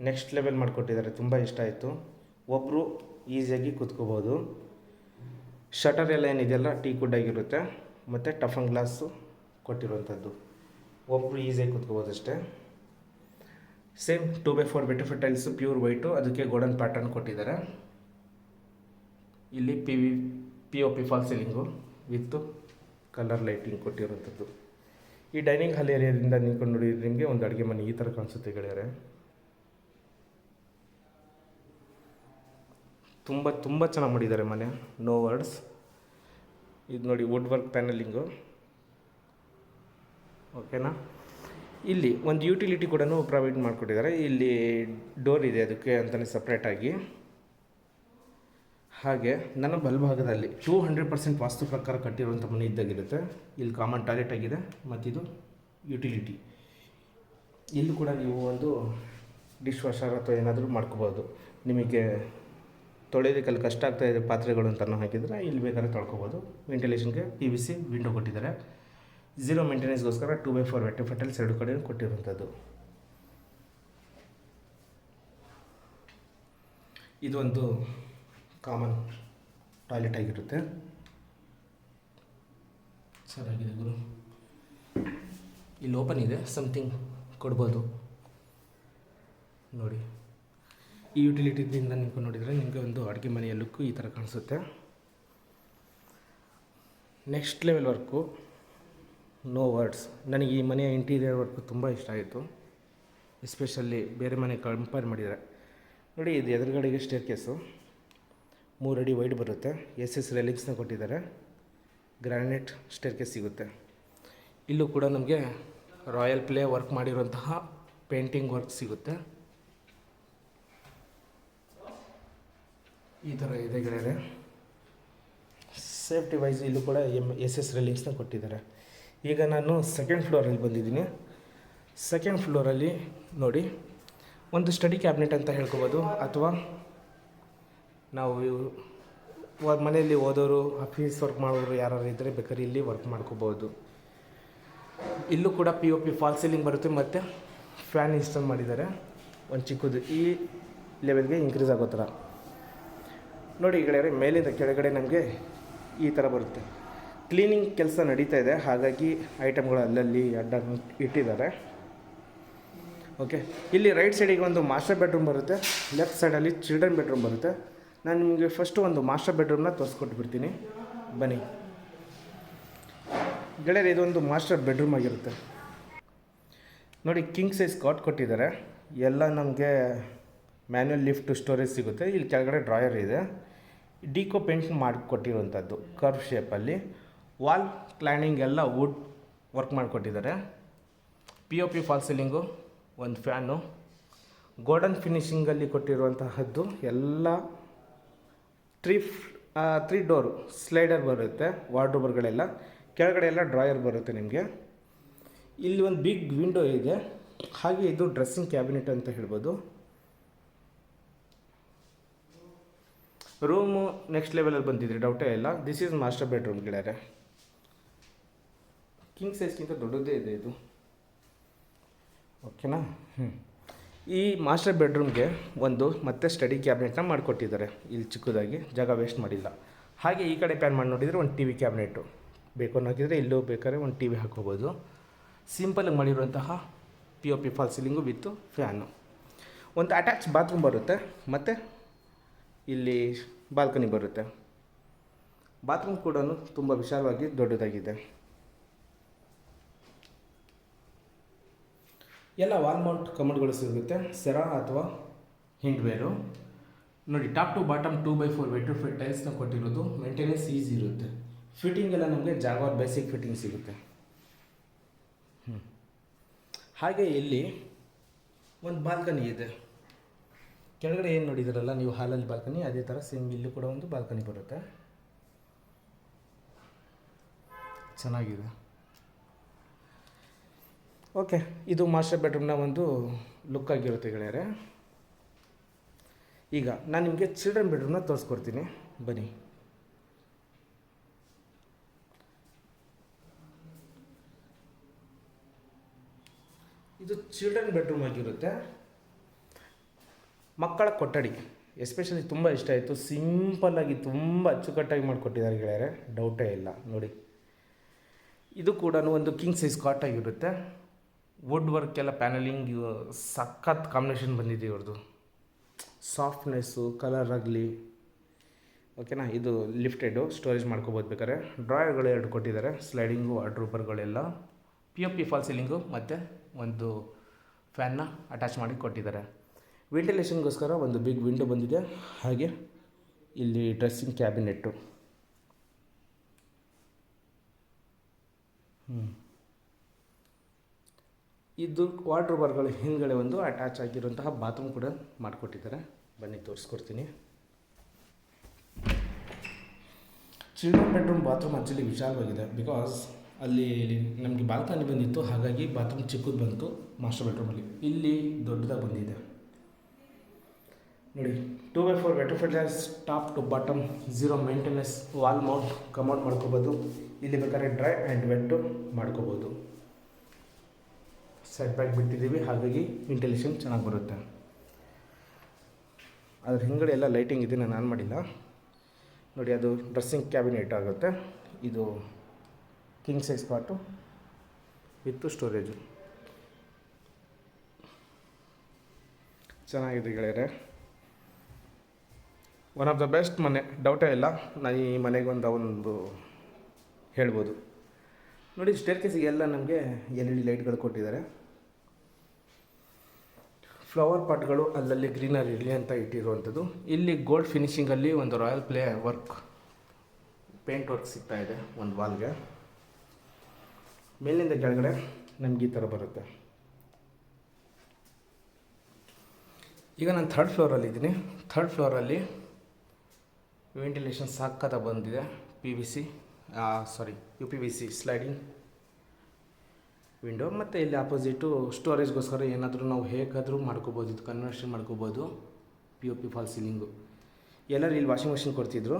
ನೆಕ್ಸ್ಟ್ ಲೆವೆಲ್ ಮಾಡಿಕೊಟ್ಟಿದ್ದಾರೆ. ತುಂಬ ಇಷ್ಟ ಆಯಿತು. ಒಬ್ಬರು ಈಸಿಯಾಗಿ ಕೂತ್ಕೋಬೋದು. ಶಟರ್ ಎಲ್ಲ ಏನಿದೆಯಲ್ಲ, ಟೀ ಕುಡ್ ಆಗಿರುತ್ತೆ. ಮತ್ತು ಟಫನ್ ಗ್ಲಾಸು ಕೊಟ್ಟಿರುವಂಥದ್ದು. ಒಬ್ಬರು ಈಸಿಯಾಗಿ ಕೂತ್ಕೋಬೋದು ಅಷ್ಟೇ. Same two by four vitrified tiles pure white ಅದಕ್ಕೆ ಗೋಲ್ಡನ್ ಪ್ಯಾಟರ್ನ್ ಕೊಟ್ಟಿದ್ದಾರೆ. ಇಲ್ಲಿ P V P O P fall ceiling with. Colour lighting ಕೊಟ್ಟಿರುವಂಥದ್ದು. ಈ ಡೈನಿಂಗ್ ಹಾಲ್ ಏರಿಯಾದಿಂದ ನಿಂತ್ಕೊಂಡು ನೋಡಿ ನಿಮಗೆ ಒಂದು ಅಡುಗೆ ಮನೆ ಈ ಥರ ಕಾಣಿಸುತ್ತೆ ಗೆಳೆಯರೆ. ತುಂಬ ತುಂಬ ಚೆನ್ನಾಗಿ ಮಾಡಿದ್ದಾರೆ ಮನೆ. ನೋ ವರ್ಡ್ಸ್ ಇದು ನೋಡಿ ವುಡ್ ವರ್ಕ್ ಪ್ಯಾನಲಿಂಗು ಓಕೆನಾ ಇಲ್ಲಿ ಒಂದು ಯುಟಿಲಿಟಿ ಕೂಡ ಪ್ರೊವೈಡ್ ಮಾಡಿಕೊಟ್ಟಿದ್ದಾರೆ. ಇಲ್ಲಿ ಡೋರ್ ಇದೆ ಅದಕ್ಕೆ ಅಂತಲೇ ಸಪ್ರೇಟಾಗಿ ಹಾಗೆ ನನ್ನ ಬಲಭಾಗದಲ್ಲಿ ಟೂ ಹಂಡ್ರೆಡ್ ಪರ್ಸೆಂಟ್ ವಾಸ್ತು ಪ್ರಕಾರ ಕಟ್ಟಿರುವಂಥ ಮನೆ ಇದ್ದಾಗಿರುತ್ತೆ. ಇಲ್ಲಿ ಕಾಮನ್ ಟಾಯ್ಲೆಟ್ ಆಗಿದೆ ಮತ್ತಿದು ಯುಟಿಲಿಟಿ ಇಲ್ಲೂ ಕೂಡ ನೀವು ಒಂದು ಡಿಶ್ ವಾಷರ್ ಅಥವಾ ಏನಾದರೂ ಮಾಡ್ಕೋಬೋದು. ನಿಮಗೆ ತೊಳೆಯೋದಕ್ಕೆಲ್ಲ ಕಷ್ಟ ಆಗ್ತಾ ಇದೆ ಪಾತ್ರೆಗಳು ಅಂತಲೂ ಹಾಕಿದರೆ ಇಲ್ಲಿ ಬೇಕಾದ್ರೆ ತೊಳ್ಕೊಬೋದು. ವೆಂಟಿಲೇಷನ್ಗೆ ಪಿ ವಿ ಸಿ ವಿಂಡೋ ಕೊಟ್ಟಿದ್ದಾರೆ. ಝೀರೋ ಮೇಂಟೆನೆನ್ಸ್ಗೋಸ್ಕರ ಟೂ ಬೈ ಫೋರ್ ವೆಟ್ಟಿ ಫಟಲ್ಸ್ ಎರಡು ಕಡೆ ಕೊಟ್ಟಿರುವಂಥದ್ದು. ಇದೊಂದು ಕಾಮನ್ ಟಾಯ್ಲೆಟ್ ಆಗಿರುತ್ತೆ. ಚೆನ್ನಾಗಿದೆ ಗುರು. ಇಲ್ಲಿ ಓಪನ್ ಇದೆ ಸಮಥಿಂಗ್ ಕೊಡ್ಬೋದು. ನೋಡಿ. ಈ ಯುಟಿಲಿಟಿದಿಂದ ನಿಮ್ಗೆ ನೋಡಿದರೆ ನಿಮಗೆ ಒಂದು ಅಡುಗೆ ಮನೆಯ ಲುಕ್ಕು ಈ ಥರ ಕಾಣಿಸುತ್ತೆ. Next level work no words ನನಗೆ ಈ ಮನೆಯ ಇಂಟೀರಿಯರ್ ವರ್ಕು ತುಂಬ ಇಷ್ಟ ಆಯಿತು. ಎಸ್ಪೆಷಲಿ ಬೇರೆ ಮನೆ ಕಂಪೇರ್ ಮಾಡಿದರೆ. ನೋಡಿ, ಇದು ಎದುರುಗಡೆಗೆ ಸ್ಟೇರ್ ಕೇಸು ಮೂರು ಅಡಿ ವೈಡ್ ಬರುತ್ತೆ. ಎಸ್ ಎಸ್ ರೆಲಿಂಗ್ಸ್ನ ಕೊಟ್ಟಿದ್ದಾರೆ. ಗ್ರಾನೈಟ್ ಸ್ಟೇರ್ ಕೇಸ್ ಸಿಗುತ್ತೆ. ಇಲ್ಲೂ ಕೂಡ ನಮಗೆ ರಾಯಲ್ ಪ್ಲೇ ವರ್ಕ್ ಮಾಡಿರುವಂತಹ ಪೇಂಟಿಂಗ್ ವರ್ಕ್ ಸಿಗುತ್ತೆ. ಈ ಥರ ಇದೆ ಗೆಳೆಯರೆ. ಸೇಫ್ಟಿ ವೈಸ್ ಇಲ್ಲೂ ಕೂಡ ಎಂ, ಎಸ್ ಎಸ್ ರೆಲಿಂಗ್ಸ್ನ ಕೊಟ್ಟಿದ್ದಾರೆ. ಈಗ ನಾನು ಸೆಕೆಂಡ್ ಫ್ಲೋರಲ್ಲಿ ಬಂದಿದ್ದೀನಿ. ಸೆಕೆಂಡ್ ಫ್ಲೋರಲ್ಲಿ ನೋಡಿ, ಒಂದು ಸ್ಟಡಿ ಕ್ಯಾಬಿನೆಟ್ ಅಂತ ಹೇಳ್ಕೊಬೋದು, ಅಥವಾ ನಾವು ಮನೆಯಲ್ಲಿ ಓದೋರು ಆಫೀಸ್ ವರ್ಕ್ ಮಾಡೋರು ಯಾರು ಇದ್ದರೆ ಬೇಕಾದ್ರೆ ಇಲ್ಲಿ ವರ್ಕ್ ಮಾಡ್ಕೋಬೋದು. ಇಲ್ಲೂ ಕೂಡ P O P fall ceiling ಬರುತ್ತೆ ಮತ್ತು ಫ್ಯಾನ್ ಇನ್ಸ್ಟಾಲ್ ಮಾಡಿದ್ದಾರೆ. ಒಂದು ಚಿಕ್ಕದು ಈ ಲೆವೆಲ್ಗೆ ಇನ್ಕ್ರೀಸ್ ಆಗೋ ಥರ. ನೋಡಿ ಈ ಮೇಲಿಂದ ಕೆಳಗಡೆ ನಮಗೆ ಈ ಥರ ಬರುತ್ತೆ. ಕ್ಲೀನಿಂಗ್ ಕೆಲಸ ನಡೀತಾ ಇದೆ, ಹಾಗಾಗಿ ಐಟಮ್ಗಳು ಅಲ್ಲಲ್ಲಿ ಅಡ್ಡ ಇಟ್ಟಿದ್ದಾರೆ. ಓಕೆ ಇಲ್ಲಿ ರೈಟ್ ಸೈಡಿಗೆ ಒಂದು ಮಾಸ್ಟರ್ ಬೆಡ್ರೂಮ್ ಬರುತ್ತೆ ಲೆಫ್ಟ್ ಸೈಡಲ್ಲಿ ಚಿಲ್ಡ್ರನ್ ಬೆಡ್ರೂಮ್ ಬರುತ್ತೆ. ನಾನು ನಿಮಗೆ ಫಸ್ಟು ಒಂದು ಮಾಸ್ಟರ್ ಬೆಡ್ರೂಮ್ನ ತೋರಿಸ್ಕೊಟ್ಬಿಡ್ತೀನಿ. ಬನ್ನಿ. ಗೆಳೆಯರು, ಇದೊಂದು ಮಾಸ್ಟರ್ ಬೆಡ್ರೂಮ್ ಆಗಿರುತ್ತೆ. ನೋಡಿ ಕಿಂಗ್ ಸೈಜ್ ಕಾಟ್ ಕೊಟ್ಟಿದ್ದಾರೆ. ಎಲ್ಲ ನಮಗೆ ಮ್ಯಾನ್ಯಲ್ ಲಿಫ್ಟ್ ಸ್ಟೋರೇಜ್ ಸಿಗುತ್ತೆ. ಇಲ್ಲಿ ಕೆಳಗಡೆ ಡ್ರಾಯರ್ ಇದೆ. ಡಿಕೋ ಪೇಂಟ್ ಮಾಡಿಕೊಟ್ಟಿರುವಂಥದ್ದು ಕರ್ವ್ ಶೇಪಲ್ಲಿ ವಾಲ್ ಕ್ಲೈನಿಂಗ್ ಎಲ್ಲ ವುಡ್ ವರ್ಕ್ ಮಾಡಿಕೊಟ್ಟಿದ್ದಾರೆ. P O P fall ceiling ಒಂದು ಫ್ಯಾನು ಗೋಲ್ಡನ್ ಫಿನಿಷಿಂಗಲ್ಲಿ ಕೊಟ್ಟಿರುವಂತಹದ್ದು ಎಲ್ಲ ತ್ರೀ ತ್ರೀ ಡೋರು, ಸ್ಲೈಡರ್ ಬರುತ್ತೆ, ವಾರ್ಡ್ರೋಬರ್ಗಳೆಲ್ಲ. ಕೆಳಗಡೆ ಎಲ್ಲ ಡ್ರಾಯರ್ ಬರುತ್ತೆ ನಿಮಗೆ. ಇಲ್ಲಿ ಒಂದು ಬಿಗ್ ವಿಂಡೋ ಇದೆ. ಹಾಗೆ ಇದು ಡ್ರೆಸ್ಸಿಂಗ್ ಕ್ಯಾಬಿನೆಟ್ ಅಂತ ಹೇಳ್ಬೋದು. ರೂಮು ನೆಕ್ಸ್ಟ್ ಲೆವೆಲಲ್ಲಿ ಬಂದಿದ್ರೆ ಡೌಟೇ ಇಲ್ಲ. ದಿಸ್ ಈಸ್ ಮಾಸ್ಟರ್ ಬೆಡ್ರೂಮ್ ಗೆಳೆಯರೆ. ಕಿಂಗ್ ಸೈಜ್ಗಿಂತ ದೊಡ್ಡದೇ ಇದೆ ಇದು. ಓಕೆನಾ ಹ್ಞೂ ಈ ಮಾಸ್ಟರ್ ಬೆಡ್ರೂಮ್ಗೆ ಒಂದು ಮತ್ತೆ ಸ್ಟಡಿ ಕ್ಯಾಬಿನೆಟ್ನ ಮಾಡಿಕೊಟ್ಟಿದ್ದಾರೆ. ಇಲ್ಲಿ ಚಿಕ್ಕದಾಗಿ, ಜಾಗ ವೇಸ್ಟ್ ಮಾಡಿಲ್ಲ. ಹಾಗೆ ಈ ಕಡೆ ಪ್ಯಾನ್ ಮಾಡಿ ನೋಡಿದರೆ ಒಂದು ಟಿ ವಿ ಕ್ಯಾಬಿನೆಟು ಬೇಕು ಅನ್ನೋಕಿದ್ರೆ ಇಲ್ಲೂ ಬೇಕಾದ್ರೆ ಒಂದು ಟಿ ವಿ ಹಾಕೋಬೋದು ಸಿಂಪಲಾಗಿ ಮಾಡಿರುವಂತಹ P O P fall ceiling with fan ಒಂದು ಅಟ್ಯಾಚ್ ಬಾತ್ರೂಮ್ ಬರುತ್ತೆ. ಮತ್ತು ಇಲ್ಲಿ ಬಾಲ್ಕನಿ ಬರುತ್ತೆ. ಬಾತ್ರೂಮ್ ಕೂಡ ತುಂಬ ವಿಶಾಲವಾಗಿ ದೊಡ್ಡದಾಗಿದೆ. ಎಲ್ಲ ವಾಲ್ ಮೌಂಟ್ ಕಮೋಡ್ಗಳು ಸಿಗುತ್ತೆ. ಸೆರಾ ಅಥವಾ ಹಿಂಡ್ವೇರು ನೋಡಿ top to bottom two by four vitrified ಟೈಲ್ಸ್ನ ಕೊಟ್ಟಿರೋದು ಮೇಂಟೆನೆನ್ಸ್ ಈಸಿ ಇರುತ್ತೆ. ಫಿಟ್ಟಿಂಗ್ ಎಲ್ಲ ನಮಗೆ ಜಾಗವಾರ್ ಬೇಸಿಕ್ ಫಿಟ್ಟಿಂಗ್ ಸಿಗುತ್ತೆ. ಹಾಗೆ ಇಲ್ಲಿ ಒಂದು ಬಾಲ್ಕನಿ ಇದೆ. ಕೆಳಗಡೆ ಏನು ನೋಡಿದಿರಲ್ಲ, ನೀವು ಹಾಲಲ್ಲಿ ಬಾಲ್ಕನಿ ಅದೇ ಥರ ಸೇಮ್ ಇಲ್ಲೂ ಕೂಡ ಒಂದು ಬಾಲ್ಕನಿ ಬರುತ್ತೆ. ಚೆನ್ನಾಗಿದೆ. ಓಕೆ, ಇದು ಮಾಸ್ಟರ್ ಬೆಡ್ರೂಮ್ನ ಒಂದು ಲುಕ್ ಆಗಿರುತ್ತೆ ಗೆಳೆಯರೆ. ಈಗ ನಾನು ನಿಮಗೆ ಚಿಲ್ಡ್ರನ್ ಬೆಡ್ರೂಮ್ನ ತೋರಿಸ್ಕೊಡ್ತೀನಿ. ಬನ್ನಿ. ಇದು ಚಿಲ್ಡ್ರನ್ ಬೆಡ್ರೂಮ್ ಆಗಿರುತ್ತೆ. ಮಕ್ಕಳ ಕೊಠಡಿ, ಎಸ್ಪೆಷಲಿ ತುಂಬ ಇಷ್ಟ ಆಯಿತು. ಸಿಂಪಲ್ಲಾಗಿ ತುಂಬ ಅಚ್ಚುಕಟ್ಟಾಗಿ ಮಾಡಿಕೊಟ್ಟಿದ್ದಾರೆ ಗೆಳೆಯರೆ. ಡೌಟೇ ಇಲ್ಲ, ನೋಡಿ. ಇದು ಕೂಡ ಒಂದು ಕಿಂಗ್ ಸೈಜ್ ಕಾಟ್ ಆಗಿರುತ್ತೆ. ವುಡ್ ವರ್ಕ್ ಎಲ್ಲ ಪ್ಯಾನಲಿಂಗ್ ಸಖತ್ ಕಾಂಬಿನೇಷನ್ ಬಂದಿದೆ ಇವ್ರದ್ದು ಸಾಫ್ಟ್ನೆಸ್ಸು ಕಲರ್ ಆಗಲಿ ಓಕೆನಾ ಇದು ಲಿಫ್ಟೆಡು ಸ್ಟೋರೇಜ್ ಮಾಡ್ಕೋಬೋದು ಬೇಕಾದ್ರೆ. ಡ್ರಾಯರ್ಗಳು ಎರಡು ಕೊಟ್ಟಿದ್ದಾರೆ sliding ವಾರ್ಡ್ರೂಬರ್ಗಳೆಲ್ಲ P O P fall ceiling ಮತ್ತು ಒಂದು ಫ್ಯಾನ್ನ ಅಟ್ಯಾಚ್ ಮಾಡಿ ಕೊಟ್ಟಿದ್ದಾರೆ. ವೆಂಟಿಲೇಷನ್ಗೋಸ್ಕರ ಒಂದು ಬಿಗ್ ವಿಂಡೋ ಬಂದಿದೆ. ಹಾಗೆ ಇಲ್ಲಿ ಡ್ರೆಸ್ಸಿಂಗ್ ಕ್ಯಾಬಿನೆಟ್ಟು ಹ್ಞೂ ಇದು ವಾರ್ಡ್ರೋಬರ್ಗಳ ಹಿಂದ್ಗಡೆ ಒಂದು ಅಟ್ಯಾಚ್ ಆಗಿರುವಂತಹ ಬಾತ್ರೂಮ್ ಕೂಡ ಮಾಡಿಕೊಟ್ಟಿದ್ದಾರೆ. ಬನ್ನಿ, ತೋರಿಸ್ಕೊಡ್ತೀನಿ. ಚಿಲ್ಡ್ರನ್ ಬೆಡ್ರೂಮ್ ಬಾತ್ರೂಮ್ ಆ್ಯಕ್ಚುಲಿ ವಿಶಾಲವಾಗಿದೆ ಬಿಕಾಸ್ ಅಲ್ಲಿ ನಮಗೆ ಬಾಲ್ಕನಿ ಬಂದಿತ್ತು, ಹಾಗಾಗಿ ಬಾತ್ರೂಮ್ ಚಿಕ್ಕದು ಬಂತು ಮಾಸ್ಟರ್ ಬೆಡ್ರೂಮಲ್ಲಿ ಇಲ್ಲಿ ದೊಡ್ಡದಾಗಿ ಬಂದಿದೆ. ನೋಡಿ two by four vitrified top to bottom zero maintenance wall mount commode ಮಾಡ್ಕೋಬೋದು. ಇಲ್ಲಿ ಬೇಕಾದ್ರೆ ಡ್ರೈ ಆ್ಯಂಡ್ ವೆಟ್ಟು ಮಾಡ್ಕೋಬೋದು. ಸೆಟ್ ಬ್ಯಾಕ್ ಬಿಟ್ಟಿದ್ದೀವಿ. ಹಾಗಾಗಿ ವೆಂಟಿಲೇಷನ್ ಚೆನ್ನಾಗಿ ಬರುತ್ತೆ ಅದ್ರ ಹಿಂಗಡೆ ಎಲ್ಲ ಲೈಟಿಂಗ್ ಇದೆ ನಾನು ಮಾಡಿಲ್ಲ. ನೋಡಿ, ಅದು ಡ್ರೆಸ್ಸಿಂಗ್ ಕ್ಯಾಬಿನೆಟ್ ಆಗುತ್ತೆ. ಇದು ಕಿಂಗ್ ಸೈಜ್ ಪಾಟು ವಿತ್ತು ಸ್ಟೋರೇಜು ಚೆನ್ನಾಗಿದೆ ಗೆಳೆಯರೆ. ಒನ್ ಆಫ್ ದ ಬೆಸ್ಟ್ ಮನೆ. ಡೌಟೇ ಇಲ್ಲ. ನಾನು ಈ ಮನೆಗೆ ಒಂದು ಒಂದು ಹೇಳ್ಬೋದು. ನೋಡಿ ಸ್ಟೇರ್ ಕೇಸಿಗೆ ಎಲ್ಲ ನಮಗೆ ಎಲ್ ಇ ಡಿ ಲೈಟ್ಗಳು ಕೊಟ್ಟಿದ್ದಾರೆ. ಫ್ಲವರ್ ಪಾಟ್ಗಳು ಅಲ್ಲಲ್ಲಿ ಗ್ರೀನರಿ ಇರಲಿ ಅಂತ ಇಟ್ಟಿರುವಂಥದ್ದು. ಇಲ್ಲಿ ಗೋಲ್ಡ್ ಫಿನಿಶಿಂಗಲ್ಲಿ ಒಂದು royal play work paint work ಸಿಗ್ತಾ ಇದೆ ಒಂದು ವಾಲ್ಗೆ ಮೇಲಿಂದ ಕೆಳಗಡೆ ನಮ್ಗೆ ಈ ಥರ ಬರುತ್ತೆ. ಈಗ ನಾನು ಥರ್ಡ್ ಫ್ಲೋರಲ್ಲಿ ಇದ್ದೀನಿ. ಥರ್ಡ್ ಫ್ಲೋರಲ್ಲಿ ವೆಂಟಿಲೇಷನ್ ಸಾಕತ್ತ ಬಂದಿದೆ P V C sorry U P V C sliding window ಮತ್ತು ಇಲ್ಲಿ ಆಪೋಸಿಟು ಸ್ಟೋರೇಜ್ಗೋಸ್ಕರ ಏನಾದರೂ ನಾವು ಹೇಗಾದರೂ ಮಾಡ್ಕೋಬೋದು, ಇದು ಕನ್ವರ್ಷನ್ ಮಾಡ್ಕೋಬೋದು P O P fall ceiling ಎಲ್ಲರೂ ಇಲ್ಲಿ ವಾಷಿಂಗ್ ಮಷಿನ್ ಕೊಡ್ತಿದ್ರು.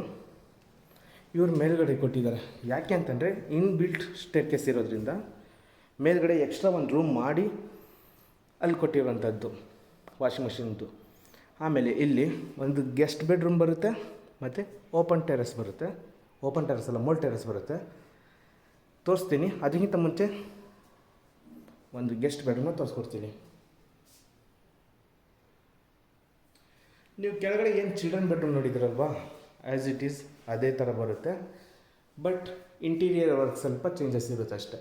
ಇವ್ರು ಮೇಲ್ಗಡೆ ಕೊಟ್ಟಿದ್ದಾರೆ. ಯಾಕೆ ಅಂತಂದರೆ ಇನ್ ಬಿಲ್ಟ್ ಸ್ಟೇರ್ ಕೇಸ್ ಇರೋದ್ರಿಂದ ಮೇಲ್ಗಡೆ ಎಕ್ಸ್ಟ್ರಾ ಒಂದು ರೂಮ್ ಮಾಡಿ ಅಲ್ಲಿ ಕೊಟ್ಟಿರುವಂಥದ್ದು ವಾಷಿಂಗ್ ಮಷಿನ್ದು ಆಮೇಲೆ ಇಲ್ಲಿ ಒಂದು ಗೆಸ್ಟ್ ಬೆಡ್ರೂಮ್ ಬರುತ್ತೆ, ಮತ್ತು ಓಪನ್ ಟೆರೆಸ್ ಬರುತ್ತೆ. ಓಪನ್ ಟೆರೆಸ್ ಅಲ್ಲ ಮೋಲ್ ಟೆರೆಸ್ ಬರುತ್ತೆ. ತೋರಿಸ್ತೀನಿ. ಅದಕ್ಕಿಂತ ಮುಂಚೆ ಒಂದು ಗೆಸ್ಟ್ ಬೆಡ್ರೂಮ್ನ ತೋರಿಸ್ಕೊಡ್ತೀನಿ. ನೀವು ಕೆಳಗಡೆ ಏನು ಚಿಲ್ಡ್ರನ್ ಬೆಡ್ರೂಮ್ ನೋಡಿದ್ರಲ್ವಾ? ಆ್ಯಸ್ ಇಟ್ ಈಸ್ ಅದೇ ಥರ ಬರುತ್ತೆ. ಬಟ್ ಇಂಟೀರಿಯರ್ ವರ್ಕ್ ಸ್ವಲ್ಪ ಚೇಂಜಸ್ ಇರುತ್ತೆ ಅಷ್ಟೆ.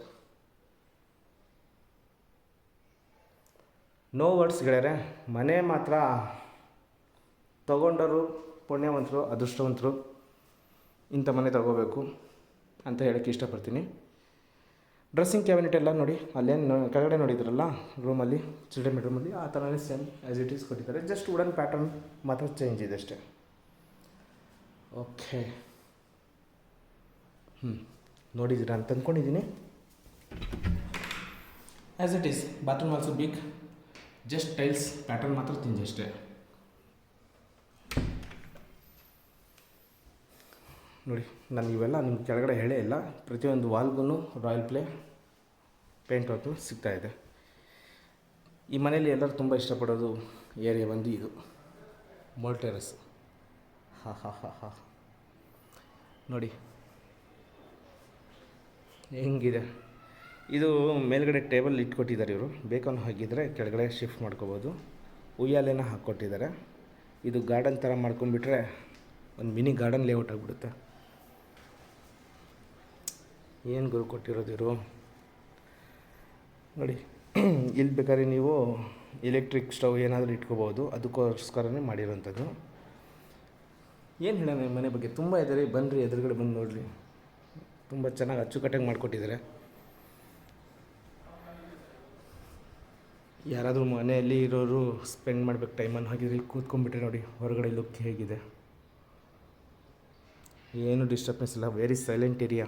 ನೋ ವರ್ಡ್ಸ್ ಗೆಳೆಯರೆ, ಮನೆ ಮಾತ್ರ ತಗೊಂಡರು ಪುಣ್ಯವಂತರು, ಅದೃಷ್ಟವಂತರು ಇಂಥ ಮನೆ ತಗೋಬೇಕು ಅಂತ ಹೇಳೋಕ್ಕೆ ಇಷ್ಟಪಡ್ತೀನಿ. ಡ್ರೆಸ್ಸಿಂಗ್ ಕ್ಯಾಬಿನೆಟ್ ಎಲ್ಲ ನೋಡಿ ಅಲ್ಲೇನು ಕೆಳಗಡೆ ನೋಡಿದ್ರಲ್ಲ ರೂಮಲ್ಲಿ ಚಿಲ್ಡ್ರನ್ ಬೆಡ್ರೂಮಲ್ಲಿ ಆ ಥರನೇ ಸೇಮ್ ಆ್ಯಸ್ ಇಟ್ ಈಸ್ ಕೊಟ್ಟಿದ್ದಾರೆ. ಜಸ್ಟ್ ವುಡನ್ ಪ್ಯಾಟರ್ನ್ ಮಾತ್ರ ಚೇಂಜ್ ಇದೆ ಅಷ್ಟೇ. ಓಕೆ ಹ್ಞೂ ನೋಡಿದ್ದೀರಾ ಅಂತ ಅಂದ್ಕೊಂಡಿದ್ದೀನಿ as it is bathroom also big just tiles pattern ಮಾತ್ರ ಚೇಂಜ್ ಅಷ್ಟೇ. ನೋಡಿ ನಾನು ಇವೆಲ್ಲ ನಿಮ್ಗೆ ಕೆಳಗಡೆ ಹೇಳೇ ಇಲ್ಲ. ಪ್ರತಿಯೊಂದು ವಾಲ್ಗೂ ರಾಯಲ್ ಪ್ಲೇ ಪೇಂಟ್ ವರ್ಕು ಸಿಗ್ತಾ ಇದೆ. ಈ ಮನೇಲಿ ಎಲ್ಲರೂ ತುಂಬ ಇಷ್ಟಪಡೋದು ಏರಿಯಾ ಬಂದು ಇದು. ಮೋಲ್ ಟೆರಸ್. ಹಾ ಹಾ ಹಾ ಹಾ. ನೋಡಿ. ಹೆಂಗಿದೆ? ಇದು ಮೇಲ್ಗಡೆ ಟೇಬಲ್ ಇಟ್ಕೊಟ್ಟಿದ್ದಾರೆ ಇವರು. ಬೇಕನ್ನು ಹಾಕಿದರೆ ಕೆಳಗಡೆ ಶಿಫ್ಟ್ ಮಾಡ್ಕೋಬೋದು. ಉಯ್ಯಾಲೆನ ಹಾಕ್ಕೊಟ್ಟಿದ್ದಾರೆ. ಇದು ಗಾರ್ಡನ್ ಥರ ಮಾಡ್ಕೊಂಡ್ಬಿಟ್ರೆ ಒಂದು ಮಿನಿ ಗಾರ್ಡನ್ ಲೇಔಟ್ ಆಗಿಬಿಡುತ್ತೆ. ಏನು ಗುರು ಕೊಟ್ಟಿರೋದಿರು? ನೋಡಿ ಇಲ್ಲಿ ಬೇಕಾದ್ರೆ ನೀವು ಎಲೆಕ್ಟ್ರಿಕ್ ಸ್ಟವ್ ಏನಾದರೂ ಇಟ್ಕೋಬೋದು, ಅದಕ್ಕೋಸ್ಕರನೇ ಮಾಡಿರೋಂಥದ್ದು. ಏನು ಹೇಳೋಣ ಮನೆ ಬಗ್ಗೆ? ತುಂಬ ಇದ್ದಾರೆ ಬನ್ನಿರಿ ಎದುರುಗಡೆ ಬಂದು ನೋಡಿರಿ. ತುಂಬ ಚೆನ್ನಾಗಿ ಅಚ್ಚುಕಟ್ಟಾಗಿ ಮಾಡಿಕೊಟ್ಟಿದ್ದಾರೆ. ಯಾರಾದರೂ ಮನೆಯಲ್ಲಿ ಇರೋರು ಸ್ಪೆಂಡ್ ಮಾಡ್ಬೇಕು ಟೈಮನ್ನು ಹಾಗಿದ್ರೆ ಕೂತ್ಕೊಂಡ್ಬಿಟ್ರೆ ನೋಡಿ, ಹೊರಗಡೆ ಲುಕ್ ಹೇಗಿದೆ. ಏನು ಡಿಸ್ಟರ್ಬೆನ್ಸ್ ಇಲ್ಲ very silent area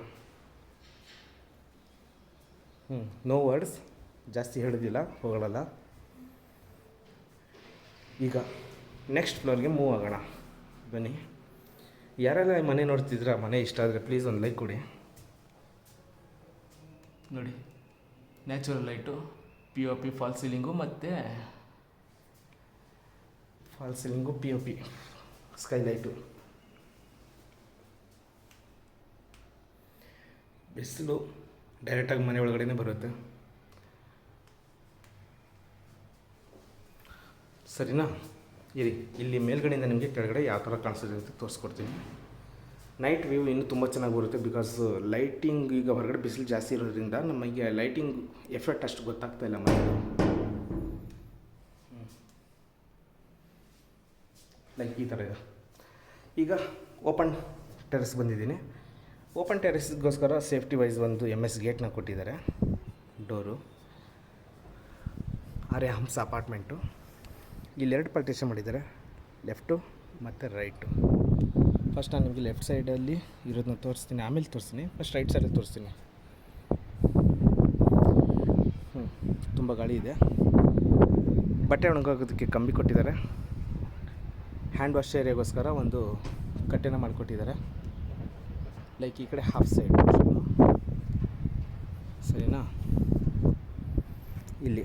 no words ಜಾಸ್ತಿ ಹೇಳೋದಿಲ್ಲ ಹೊಗಳಲ್ಲ ಈಗ ನೆಕ್ಸ್ಟ್ ಫ್ಲೋರ್ಗೆ ಮೂವ್ ಆಗೋಣ. ಬನ್ನಿ. ಯಾರೆಲ್ಲ ಮನೆ ನೋಡ್ತಿದ್ರ ಮನೆ ಇಷ್ಟ ಆದರೆ ಪ್ಲೀಸ್ ಒಂದು ಲೈಕ್ ಕೊಡಿ. ನೋಡಿ natural light P O P fall ceiling ಮತ್ತು fall ceiling P O P sky light ಬಿಸಿಲು. ಡೈರೆಕ್ಟಾಗಿ ಮನೆ ಒಳಗಡೆನೇ ಬರುತ್ತೆ. ಸರಿನಾ? ಇರಿ, ಇಲ್ಲಿ ಮೇಲ್ಗಡೆಯಿಂದ ನಿಮಗೆ ಕೆಳಗಡೆ ಯಾವ ಥರ ಕಾಣಿಸ್ತದೆ ಅಂತ ತೋರಿಸ್ಕೊಡ್ತೀನಿ. ನೈಟ್ ವ್ಯೂ ಇನ್ನೂ ತುಂಬ ಚೆನ್ನಾಗಿ ಬರುತ್ತೆ ಬಿಕಾಸ್ ಲೈಟಿಂಗ್ ಈಗ ಹೊರಗಡೆ ಬಿಸಿಲು ಜಾಸ್ತಿ ಇರೋದ್ರಿಂದ ನಮಗೆ ಲೈಟಿಂಗ್ ಎಫೆಕ್ಟ್ ಅಷ್ಟು ಗೊತ್ತಾಗ್ತಾ ಇಲ್ಲ ಮನೆ ಲೈಕ್ ಈ ಥರ ಈಗ ಓಪನ್ ಟೆರೆಸ್ ಬಂದಿದ್ದೀನಿ. ಓಪನ್ ಟೆರೆಸ್ಗೋಸ್ಕರ ಸೇಫ್ಟಿ ವೈಸ್ ಒಂದು ಎಂ ಎಸ್ ಗೇಟ್ನ ಕೊಟ್ಟಿದ್ದಾರೆ. ಡೋರು. ಆರ್ಯ ಹಂಸ ಅಪಾರ್ಟ್ಮೆಂಟು. ಎರಡು ಪಾರ್ಟಿಷನ್ ಮಾಡಿದ್ದಾರೆ. ಲೆಫ್ಟು ಮತ್ತು ರೈಟು. ಫಸ್ಟ್ ನಾನು ನಿಮಗೆ ಲೆಫ್ಟ್ ಸೈಡಲ್ಲಿ ಇರೋದನ್ನ ತೋರಿಸ್ತೀನಿ. ಆಮೇಲೆ ತೋರಿಸ್ತೀನಿ. ಫಸ್ಟ್ ರೈಟ್ ಸೈಡಲ್ಲಿ ತೋರಿಸ್ತೀನಿ. ಹ್ಞೂ ತುಂಬ ಗಾಳಿ ಇದೆ. ಬಟ್ಟೆ ಒಣಗೋಗೋದಕ್ಕೆ ಕಂಬಿ ಕೊಟ್ಟಿದ್ದಾರೆ. ಹ್ಯಾಂಡ್ ವಾಶ್ ಏರಿಯಾಗೋಸ್ಕರ ಒಂದು ಕಟ್ಟೆನ ಮಾಡಿಕೊಟ್ಟಿದ್ದಾರೆ. ಲೈಕ್ ಈ ಕಡೆ ಹಾಫ್ ಸೈಡ್ ಸರಿನಾ? ಇಲ್ಲಿ.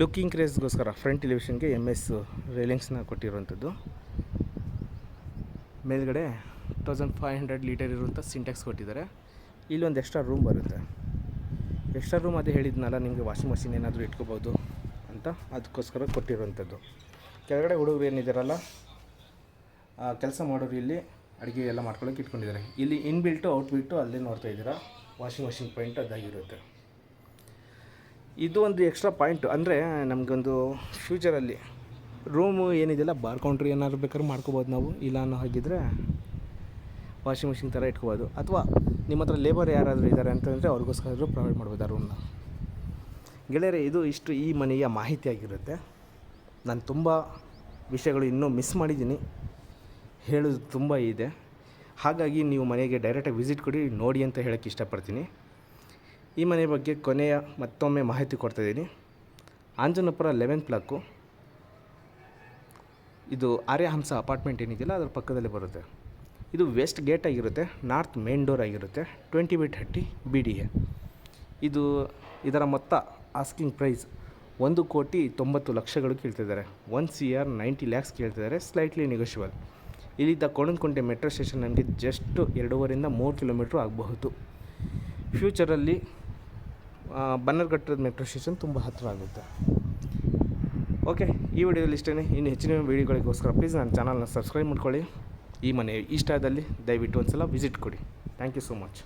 ಲುಕ್ಕಿಂಗ್ ಕ್ರೇಸ್ಗೋಸ್ಕರ ಫ್ರಂಟ್ ಟೆಲಿವಿಷನ್ಗೆ ಎಂ ಎಸ್ ರೇಲಿಂಗ್ಸ್ನ ಕೊಟ್ಟಿರುವಂಥದ್ದು. ಮೇಲ್ಗಡೆ ತೌಸಂಡ್ ಫೈವ್ ಹಂಡ್ರೆಡ್ ಲೀಟರ್ ಇರುವಂಥ ಸಿಂಟೆಕ್ಸ್ ಕೊಟ್ಟಿದ್ದಾರೆ. ಇಲ್ಲೊಂದು ಎಕ್ಸ್ಟ್ರಾ ರೂಮ್ ಬರುತ್ತೆ. ಎಕ್ಸ್ಟ್ರಾ ರೂಮ್ ಅದೇ ಹೇಳಿದ್ನಲ್ಲ, ನಿಮಗೆ ವಾಷಿಂಗ್ ಮಷಿನ್ ಏನಾದರೂ ಇಟ್ಕೋಬೋದು ಅಂತ ಅದಕ್ಕೋಸ್ಕರ ಕೊಟ್ಟಿರುವಂಥದ್ದು. ಕೆಳಗಡೆ ಹುಡುಗರು ಏನಿದ್ದಾರಲ್ಲ ಕೆಲಸ ಮಾಡೋರು ಇಲ್ಲಿ. ಅಡುಗೆ ಎಲ್ಲ ಮಾಡ್ಕೊಳ್ಳೋಕೆ ಇಟ್ಕೊಂಡಿದ್ದಾರೆ. ಇಲ್ಲಿ ಇನ್ಬಿಲ್ಟು ಔಟ್ಬಿಟ್ಟು ಅಲ್ಲೇ ನೋಡ್ತಾ ಇದ್ದೀರಾ? ವಾಷಿಂಗ್ ಮಷಿನ್ ಪಾಯಿಂಟ್ ಅದಾಗಿರುತ್ತೆ. ಇದು ಒಂದು ಎಕ್ಸ್ಟ್ರಾ ಪಾಯಿಂಟ್ ಅಂದರೆ ನಮಗೊಂದು ಫ್ಯೂಚರಲ್ಲಿ ರೂಮು ಏನಿದೆಯಲ್ಲ ಬಾರ್ ಕೌಂಟ್ರ್ ಏನಾದ್ರು ಬೇಕಾದ್ರೂ ಮಾಡ್ಕೋಬೋದು ನಾವು. ಇಲ್ಲ ಅನ್ನೋ ಹಾಗಿದ್ರೆ ವಾಷಿಂಗ್ ಮಿಷಿನ್ ಥರ ಇಟ್ಕೋಬೋದು. ಅಥವಾ ನಿಮ್ಮ ಹತ್ರ ಲೇಬರ್ ಯಾರಾದರೂ ಇದ್ದಾರೆ ಅಂತಂದರೆ ಅವ್ರಿಗೋಸ್ಕರ ಪ್ರೊವೈಡ್ ಮಾಡ್ಬೋದು ಆ ರೂಮ್ನ ಗೆಳೆಯರೆ, ಇದು ಇಷ್ಟು ಈ ಮನೆಯ ಮಾಹಿತಿ ಆಗಿರುತ್ತೆ. ನಾನು ತುಂಬ ವಿಷಯಗಳು ಇನ್ನೂ ಮಿಸ್ ಮಾಡಿದ್ದೀನಿ. ಹೇಳೋದು ತುಂಬ ಇದೆ. ಹಾಗಾಗಿ ನೀವು ಮನೆಗೆ ಡೈರೆಕ್ಟಾಗಿ ವಿಸಿಟ್ ಕೊಡಿ, ನೋಡಿ ಅಂತ ಹೇಳೋಕ್ಕೆ ಇಷ್ಟಪಡ್ತೀನಿ. ಈ ಮನೆ ಬಗ್ಗೆ ಕೊನೆಯ ಮತ್ತೊಮ್ಮೆ ಮಾಹಿತಿ ಕೊಡ್ತಾಯಿದ್ದೀನಿ ಆಂಜನಪುರ ಲೆವೆನ್ ಪ್ಲಾಕು ಇದು ಆರ್ಯಹಂಸ ಅಪಾರ್ಟ್ಮೆಂಟ್ ಏನಿದೆಯಲ್ಲ, ಅದರ ಪಕ್ಕದಲ್ಲಿ ಬರುತ್ತೆ. ಇದು ವೆಸ್ಟ್ ಗೇಟ್ ಆಗಿರುತ್ತೆ ನಾರ್ತ್ ಮೇನ್ ಡೋರ್ ಆಗಿರುತ್ತೆ twenty by thirty B D A ಇದು ಇದರ ಮೊತ್ತ ಆಸ್ಕಿಂಗ್ ಪ್ರೈಸ್ ಒಂದು ಕೋಟಿ ತೊಂಬತ್ತು ಲಕ್ಷಗಳು ಕೇಳ್ತಿದ್ದಾರೆ. One C R ninety lakhs ಕೇಳ್ತಿದ್ದಾರೆ ಸ್ಲೈಟ್ಲಿ ನೆಗೋಷಿಯಬಲ್ ಇಲ್ಲಿದ್ದ ಕೋಣನಕುಂಟೆ ಮೆಟ್ರೋ ಸ್ಟೇಷನ್ ನನಗೆ ಜಸ್ಟ್ ಎರಡೂವರೆಯಿಂದ ಮೂರು ಕಿಲೋಮೀಟ್ರ್ ಆಗಬಹುದು. ಫ್ಯೂಚರಲ್ಲಿ ಬನ್ನರ್ಘಟ್ಟದ ಮೆಟ್ರೋ ಸ್ಟೇಷನ್ ತುಂಬ ಹತ್ತಿರ ಆಗುತ್ತೆ. ಓಕೆ, ಈ ವಿಡಿಯೋದಲ್ಲಿ ಇಷ್ಟೇ ಇನ್ನು ಹೆಚ್ಚಿನ ವಿಡಿಯೋಗಳಿಗೋಸ್ಕರ ಪ್ಲೀಸ್ ನನ್ನ ಚಾನಲ್ನ ಸಬ್ಸ್ಕ್ರೈಬ್ ಮಾಡ್ಕೊಳ್ಳಿ. ಈ ಮನೆ ಇಷ್ಟ ಆದಲ್ಲಿ ದಯವಿಟ್ಟು ಒಂದು ಸಲ ವಿಸಿಟ್ ಕೊಡಿ. Thank you so much.